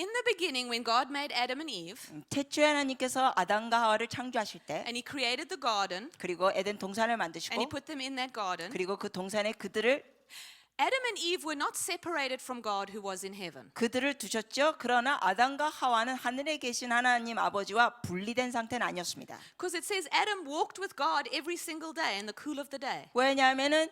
In the beginning, when God made Adam and Eve, 태초에 하나님께서 아담과 하와를 창조하실 때 and He created the garden, 그리고 에덴 동산을 and 만드시고 He put them in that garden, 그리고 그 동산에 그들을 Adam and Eve were not separated from God who was in heaven. 그들을 두셨죠. 그러나 아담과 하와는 하늘에 계신 하나님 아버지와 분리된 상태는 아니었습니다. Because it says Adam walked with God every single day in the cool of the day. 왜냐하면은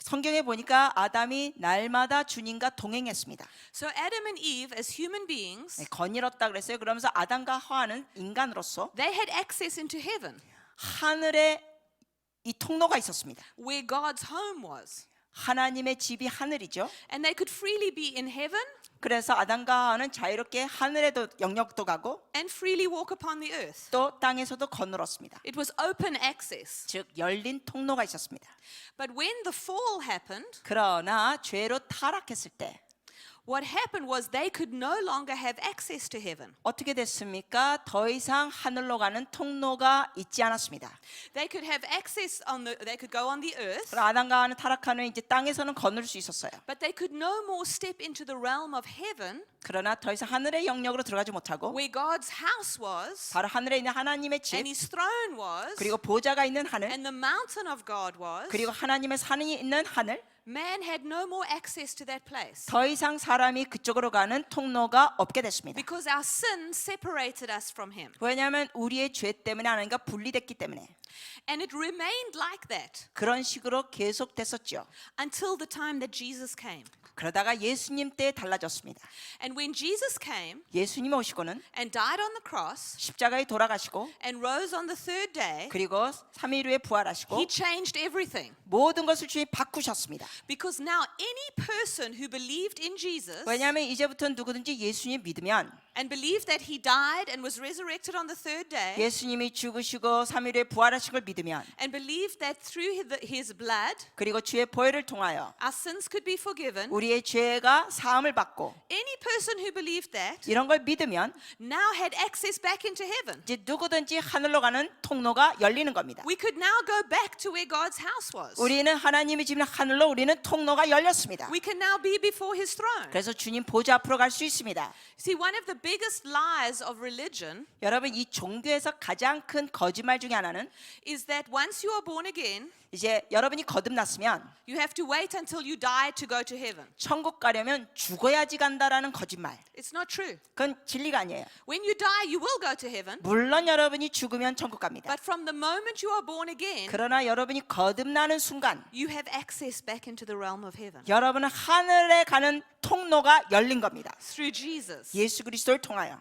성경에 보니까 아담이 날마다 주님과 동행했습니다. So Adam and Eve, as human beings, 네, 거닐었다 그랬어요. 그러면서 아담과 하와는 인간으로서 they had access into heaven, 하늘에 이 통로가 있었습니다. where God's home was. 하나님의 집이 하늘이죠. And they could freely be in heaven 그래서 아담과 하와는 자유롭게 하늘에도 영역도 가고 and freely walk upon the earth. 또 땅에서도 거늘었습니다. It was open access. 즉 열린 통로가 있었습니다. But when the fall happened, 그러나 죄로 타락했을 때 what happened was they could no longer have access to heaven. 어떻게 됐습니까? 더 이상 하늘로 가는 통로가 있지 않았습니다. They could have access on the they could go on the earth, 그럼 아담과 하와는 타락하는 이제 땅에서는 거늘 수 있었어요. but they could no more step into the realm of heaven 그러나 더 이상 하늘의 영역으로 들어가지 못하고 where God's house was 바로 하늘에 있는 하나님의 집 and his throne was 그리고 보좌가 있는 하늘 and the mountain of God was. 그리고 하나님의 산이 있는 하늘 Man had no more access to that place 더 이상 사람이 그쪽으로 가는 통로가 없게 됐습니다. because our sin separated us from him. 왜냐하면 우리의 죄 때문에 하나님과 분리됐기 때문에 And it remained like that 그런 식으로 계속됐었죠. until the time that Jesus came. 그러다가 예수님 때 달라졌습니다. And when Jesus came 예수님 오시고는 and died on the cross 십자가에 돌아가시고 and rose on the third day, 그리고 3일 후에 부활하시고 he changed everything. 모든 것을 주님 바꾸셨습니다. Because now any person who believed in Jesus 왜냐하면 이제부터 누구든지 예수님 믿으면 and believed that he died and was resurrected on the third day 예수님이 죽으시고 3일 후에 부활하 신 걸 믿으면 and believed that through his blood 그리고 주의 보혈을 통하여 our sins could be forgiven, 우리의 죄가 사함을 받고 any person who believed that 이런 걸 믿으면 now had access back into heaven. 이제 누구든지 하늘로 가는 통로가 열리는 겁니다. We could now go back to where God's house was. 우리는 하나님의 집 하늘로 우리는 통로가 열렸습니다. We can now be before his throne. 그래서 주님 보좌 앞으로 갈 수 있습니다. See, one of the biggest lies of religion 여러분 이 종교에서 가장 큰 거짓말 중에 하나는 is that once you are born again, 이제 여러분이 거듭났으면 you have to wait until you die to go to heaven. 천국 가려면 죽어야지 간다라는 거짓말. It's not true. 그건 진리가 아니에요. When you die, you will go to heaven. 물론 여러분이 죽으면 천국 갑니다. But from the moment you are born again, 그러나 여러분이 거듭나는 순간 you have access back into the realm of heaven 여러분은 하늘에 가는 통로가 열린 겁니다. through Jesus. 예수 그리스도를 통하여.